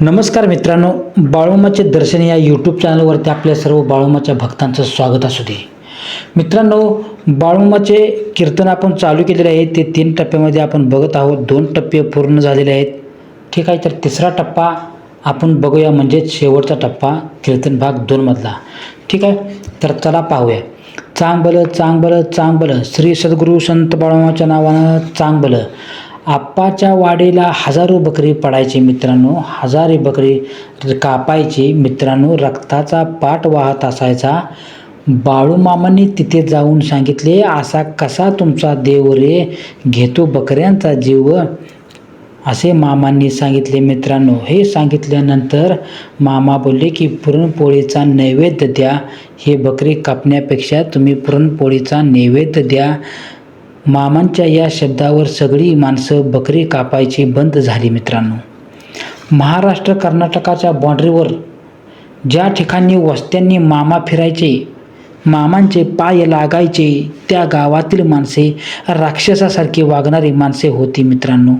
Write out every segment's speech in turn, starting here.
नमस्कार मित्रांनो बाळूमाचे दर्शन या यूट्यूब चॅनलवरती आपल्या सर्व बाळूमाच्या भक्तांचं स्वागत असू दे. मित्रांनो बाळूमाचे कीर्तन आपण चालू केलेले आहे ते तीन टप्प्यामध्ये आपण बघत आहोत. दोन टप्पे पूर्ण झालेले आहेत. ठीक आहे तर तिसरा टप्पा आपण बघूया म्हणजेच शेवटचा टप्पा कीर्तन भाग दोनमधला ठीक आहे तर चला पाहूया. चांगबल चांगबल चांगबल. श्री सद्गुरू संत बाळूमाच्या नावानं चांगबल. आप्पाच्या वाडीला हजारो बकरी पडायची मित्रांनो हजारे बकरी कापायची मित्रांनो रक्ताचा पाट वाहत असायचा. बाळूमामांनी तिथे जाऊन सांगितले असा कसा तुमचा देव रे? घेतो बकऱ्यांचा जीव. असे मामांनी सांगितले मित्रांनो. हे सांगितल्यानंतर मामा बोलले की पुरणपोळीचा नैवेद्य द्या. हे बकरी कापण्यापेक्षा तुम्ही पुरणपोळीचा नैवेद्य द्या. मामांच्या या शब्दावर सगळी माणसं बकरी कापायची बंद झाली मित्रांनो. महाराष्ट्र कर्नाटकाच्या बाँड्रीवर ज्या ठिकाणी वस्त्यांनी मामा फिरायचे मामांचे पाय लागायचे त्या गावातील माणसे राक्षसासारखी वागणारी माणसे होती मित्रांनो.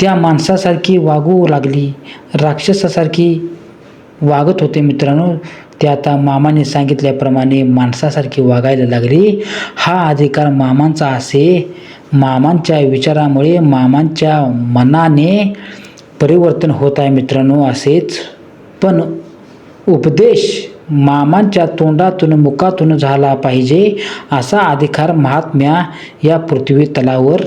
त्या माणसासारखी वागू लागली राक्षसासारखी वागत होते मित्रांनो. ते आता मामाने सांगितल्याप्रमाणे माणसासारखी वागायला लागली. हा अधिकार मामांचा असे. मामांच्या विचारामुळे मामांच्या मनाने परिवर्तन होत आहे मित्रांनो असेच. पण उपदेश मामांच्या तोंडातून मुखातून झाला पाहिजे असा अधिकार महात्म्या या पृथ्वी तलावर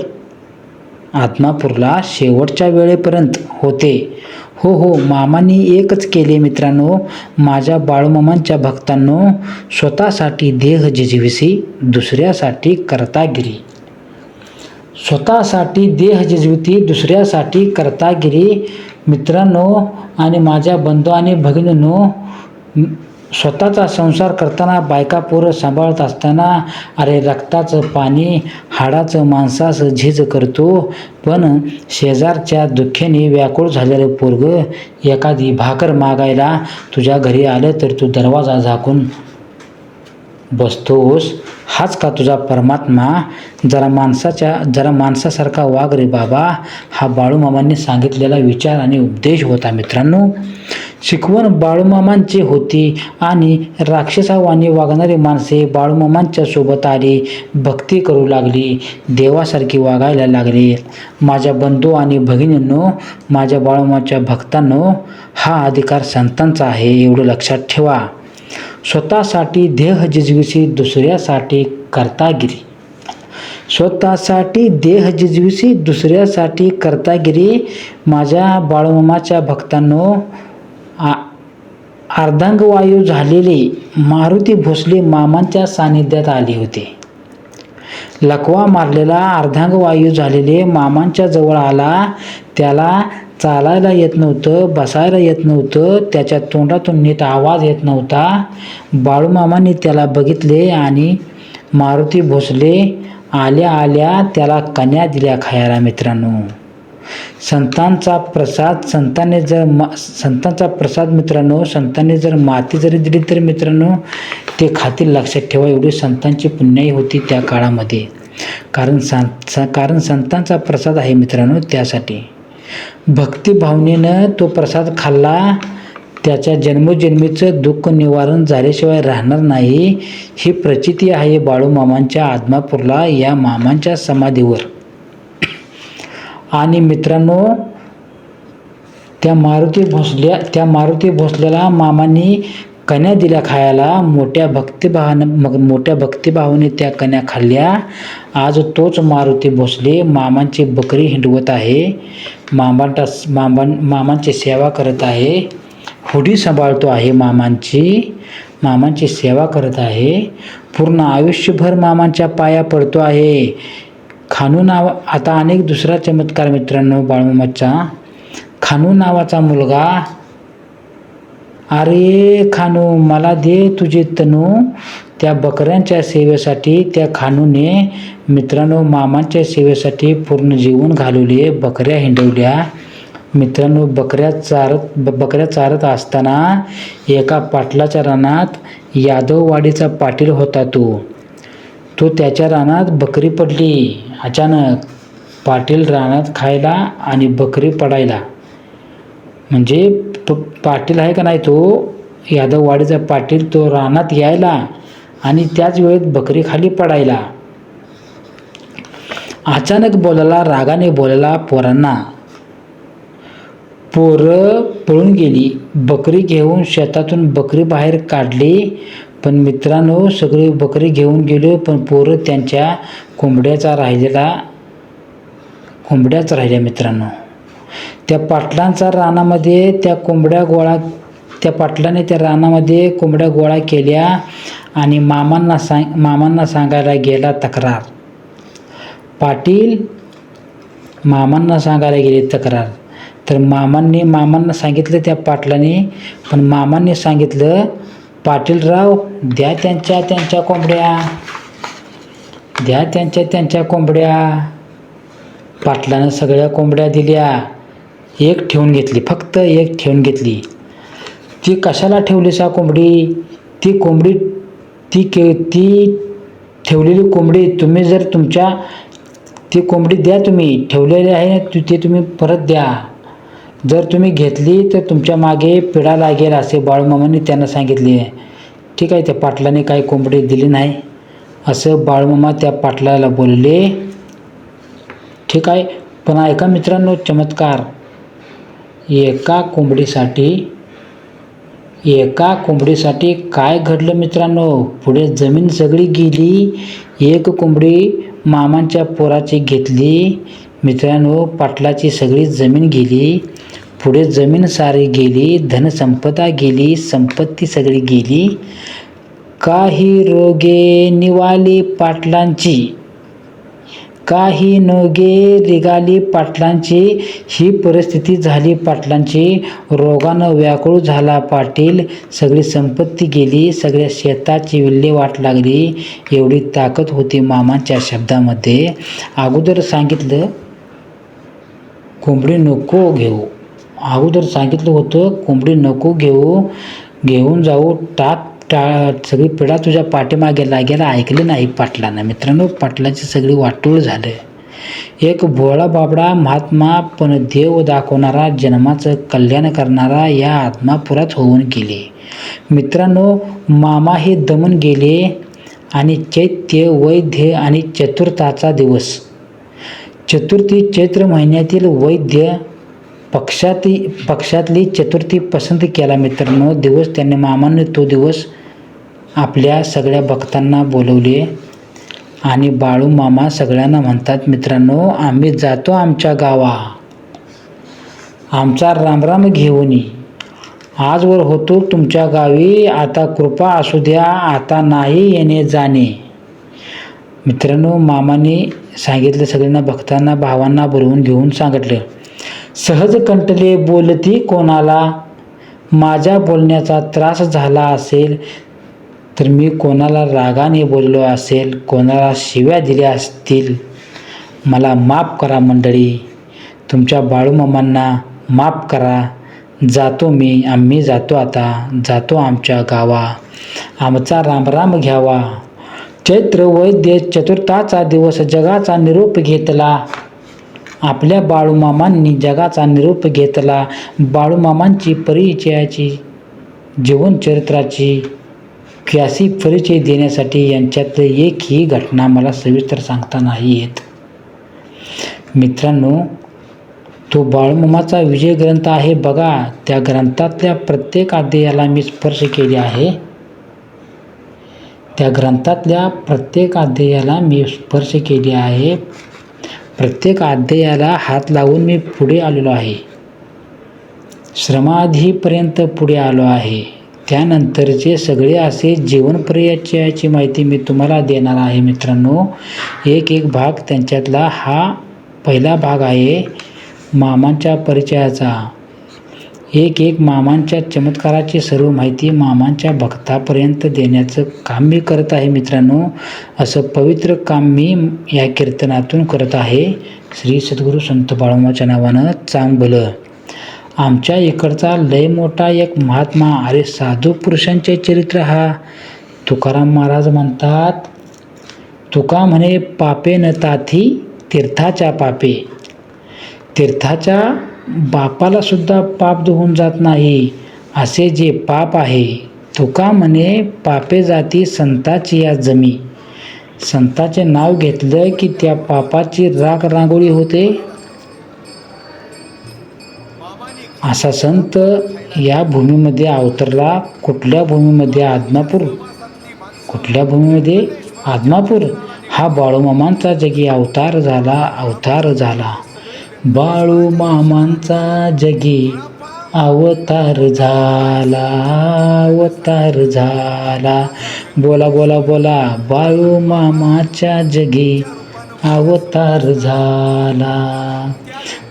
आत्मापूरला शेवटच्या वेळेपर्यंत होते. हो हो मामांनी एकच केले मित्रांनो माझ्या बाळूमामांच्या भक्तांनो स्वतःसाठी देह जिजविसी दुसऱ्यासाठी करतागिरी. स्वतःसाठी देह जिजविती दुसऱ्यासाठी करतागिरी. मित्रांनो आणि माझ्या बंधू आणि भगिनींनो स्वतःचा संसार करताना बायका पोरं सांभाळत असताना अरे रक्ताचं पाणी हाडाचं माणसाचं झीज करतो. पण शेजारच्या दुःखेने व्याकुळ झालेलं पोरग एखादी भाकर मागायला तुझ्या घरी आलं तर तू दरवाजा झाकून बसतोस हाच का तुझा परमात्मा? जरा माणसाच्या जरा माणसासारखा वाघ रे बाबा हा बाळूमामांनी सांगितलेला विचार आणि उपदेश होता मित्रांनो. शिकवण बाळूमामांची होती आणि राक्षसावानी वागणारी माणसे बाळूमामांच्या सोबत आली भक्ती करू लागली देवासारखी वागायला लागली. माझ्या बंधू आणि भगिनींनो माझ्या बाळूमाच्या भक्तांनो हा अधिकार संतांचा आहे एवढं लक्षात ठेवा. स्वतःसाठी देह जिजविसी दुसऱ्यासाठी करतागिरी स्वतःसाठी देह जिजविसी दुसऱ्यासाठी करतागिरी माझ्या बाळमामाच्या भक्तांनो आ अर्धांगवायू झालेले मारुती भोसले मामांच्या सानिध्यात आले होते. लकवा मारलेला अर्धांगवायू झालेले मामांच्या जवळ आला. त्याला चालायला येत नव्हतं बसायला येत नव्हतं त्याच्या तोंडातून नीट आवाज येत नव्हता. बाळूमामांनी त्याला बघितले आणि मारुती भोसले आल्या आल्या त्याला कन्या दिल्या खायला मित्रांनो. संतांचा प्रसाद संतांनी जर मा संतांचा प्रसाद मित्रांनो संतांनी जर माती जरी दिली तर मित्रांनो ते खातील लक्षात ठेवा एवढी संतांची पुण्याई होती त्या काळामध्ये. कारण संत कारण संतांचा प्रसाद आहे मित्रांनो त्यासाठी. भक्तिभावनेनं तो प्रसाद खाल्ला त्याच्या जन्मोजन्मीचं दुःख निवारण झाल्याशिवाय राहणार नाही ही प्रचिती आहे बाळूमामांच्या आदमापूरला या मामांच्या समाधीवर. आणि मित्रांनो त्या मारुती भोसल्या त्या मारुती भोसल्याला मामांनी कन्या दिल्या खायला. मोठ्या भक्तिभावानं मग मोठ्या भक्तिभावाने त्या कन्या खाल्ल्या. आज तोच मारुती भोसले मामांची बकरी हिंडवत आहे. मामांटा मामां मामांची सेवा करत आहे. हुडी सांभाळतो आहे मामांची. मामांची सेवा करत आहे. पूर्ण आयुष्यभर मामांच्या पाया पडतो आहे. खानू नाव आता अनेक दुसरा चमत्कार मित्रांनो बाळूमाचा खानू नावाचा मुलगा. अरे खानू मला दे तुझे तनू. त्या बकऱ्यांच्या सेवेसाठी त्या खानूने मित्रांनो मामांच्या सेवेसाठी पूर्ण जीवन घालवले बकऱ्या हिंडवल्या. मित्रांनो बकऱ्या चारत ब बकऱ्या चारत असताना एका पाटलाच्या रानात यादववाडीचा पाटील होता तो. तो त्याच्या रानात बकरी पडली. अचानक पाटील रानात खायला आणि बकरी पडायला. म्हणजे प पाटील आहे का नाही तो? यादववाडीचा पाटील तो रानात यायला आणि त्याच वेळेत बकरी खाली पडायला. अचानक बोलायला रागाने बोलायला पोरांना. पोरं पळून गेली. बकरी घेऊन शेतातून बकरी बाहेर काढली. पण मित्रांनो सगळी बकरी घेऊन गेलो पण पोरं त्यांच्या कोंबड्याचा राहिलेला कोंबड्याच राहिल्या मित्रांनो. त्या पाटलांचा रानामध्ये त्या कोंबड्या गोळा त्या पाटलाने त्या रानामध्ये कोंबड्या गोळा केल्या आणि मामांना सांग मामांना सांगायला गेला तक्रार. पाटील मामांना सांगायला गेले तक्रार. तर मामांनी मामांना सांगितलं त्या पाटलाने पण मामांनी सांगितलं पाटीलराव द्या त्यांच्या त्यांच्या कोंबड्या. द्या त्यांच्या त्यांच्या कोंबड्या. पाटलानं सगळ्या कोंबड्या दिल्या. एक ठेवून घेतली फक्त एक ठेवून घेतली. ती कशाला ठेवली सा कोंबडी? ती कोंबडी ती के ती ठेवलेली कोंबडी तुम्ही जर तुमच्या ती कोंबडी द्या तुम्ही ठेवलेली आहे ना ती तुम्ही परत द्या. जर तुम्ही घेतली तर तुमच्या मागे पिढा लागेल असे बाळूमामांनी त्यांना सांगितले. ठीक आहे त्या पाटलाने काही कोंबडी दिली नाही. असं बाळूमामा त्या पाटलाला बोलले. ठीक आहे पण ऐका मित्रांनो चमत्कार. एका कोंबडीसाठी एका कोंबडीसाठी काय घडलं मित्रांनो? पुढे जमीन सगळी गेली एक कोंबडी मामांच्या पोराची घेतली. मित्रांनो पाटलाची सगळी जमीन गेली. पुढे जमीन सारी गेली धनसंपदा गेली संपत्ती सगळी गेली. काही रोगे निवाली पाटलांची काही नोगे रिगाली पाटलांची. ही परिस्थिती झाली पाटलांची. रोगानं व्याकुळ झाला पाटील. सगळी संपत्ती गेली सगळ्या शेताची विल्हेवाट लागली. एवढी ताकद होती मामांच्या शब्दामध्ये. अगोदर सांगितलं कोंबडी नको घेऊ. अगोदर सांगितलं होतं कोंबडी नको घेऊ घेऊन जाऊ टाक टा सगळी पिढा तुझ्या पाठीमागे लागेला ऐकले नाही पाटलांना. मित्रांनो पाटलाची सगळी वाटूळ झालं. एक भोळा बाबडा महात्मा पण देव दाखवणारा जन्माचं कल्याण करणारा या आत्मापुरात होऊन गेले. मित्रांनो मामा हे दमन गेले आणि चैत्य वैद्य आणि चतुर्थाचा दिवस. चतुर्थी चैत्र महिन्यातील वैद्य पक्षाती पक्षातली चतुर्थी पसंत केला मित्रांनो. दिवस त्यांनी मामाने तो दिवस आपल्या सगळ्या भक्तांना बोलवले. आणि बाळू मामा सगळ्यांना म्हणतात मित्रांनो आम्ही जातो आमच्या गावा. आमचा रामराम घेऊन ये. आजवर होतो तुमच्या गावी. आता कृपा असू द्या आता नाही येणे जाणे. मित्रांनो मामाने सांगितलं सगळ्यांना भक्तांना भावांना बोलवून घेऊन सांगितलं. सहज कंटले बोलती कोणाला? माझ्या बोलण्याचा त्रास झाला असेल तर मी कोणाला रागाने बोललो असेल कोणाला शिव्या दिल्या असतील? मला माफ करा मंडळी. तुमच्या बाळूमामांना माफ करा. जातो मी आम्ही जातो आता. जातो आमच्या गावा. आमचा रामराम घ्यावा. चैत्र वैद्य चतुर्थाचा दिवस जगाचा निरोप घेतला. आपल्या बाळूमामांनी जगाचा निरोप घेतला. बाळूमामांची परिचयाची जीवनचरित्राची क्यासी परिचय देण्यासाठी यांच्यातले एक ही घटना मला सविस्तर सांगता नाही येत. मित्रांनो तो बाळूमामाचा विजय ग्रंथ आहे बघा. त्या ग्रंथातल्या प्रत्येक अध्यायाला मी स्पर्श केले आहे. त्या ग्रंथातल्या प्रत्येक अध्यायाला मी स्पर्श केले आहे. प्रत्येक अध्यायाला हात लावून मी पुढे आलेलो आहे. श्रमाधीपर्यंत पुढे आलो आहे. त्यानंतरचे सगळे असे जीवनपर्याची माहिती मी तुम्हाला देणार आहे मित्रांनो. एक एक भाग त्यांच्यातला हा पहिला भाग आहे मामांच्या परिचयाचा. एक एक मामांच्या चमत्काराची सर्व माहिती मामांच्या भक्तापर्यंत देण्याचं काम मी करत आहे मित्रांनो. असं पवित्र काम मी या कीर्तनातून करत आहे. श्री सद्गुरू संत बाळूमाच्या नावानं चांगलं. आमच्या इकडचा लय मोठा एक महात्मा अरे साधू पुरुषांचे चरित्र हा. तुकाराम महाराज म्हणतात तुका म्हणे पापे न ताथी तीर्थाच्या पापे. तीर्थाच्या बापाला सुद्धा पाप धुवून जात नाही असे जे पाप आहे तुका म्हणे पापे जाती संताची या जमी. संताचे नाव घेतलं की त्या पापाची राख रांगोळी होते? असा संत या भूमीमध्ये अवतरला. कुठल्या भूमीमध्ये? आदमापूर. कुठल्या भूमीमध्ये? आदमापूर. हा बाळूमामांचा जगी अवतार झाला अवतार झाला. बाळू मामांचा जगी अवतार झाला अवतार झाला. बोला बोला बोला बाळू मामाच्या जगी अवतार झाला.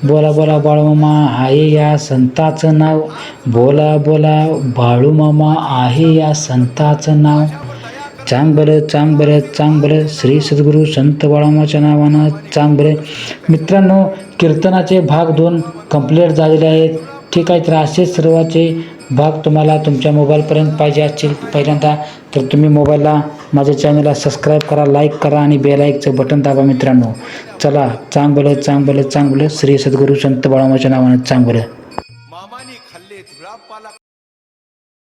बोला बोला बाळूमामा आहे या संताचं नाव. बोला बोला बाळूमामा आहे या संताचं नाव. चांग बरं चांग बरं चांग बरं श्री सद्गुरू संत बाळामाच्या नावानं चांग बरं मित्रांनो कीर्तनाचे भाग दोन कंप्लीट झालेले आहेत. ठीक आहे तर असे सर्वाचे भाग तुम्हाला तुमच्या मोबाईलपर्यंत पाहिजे असतील पहिल्यांदा तर तुम्ही मोबाईलला माझ्या चॅनलला सबस्क्राईब करा लाईक करा आणि बेलाईकचं बटन दाबा मित्रांनो. चला चांगलं चांगलं चांगलं श्री सद्गुरू संत बाळामाच्या नावानं चांगलं.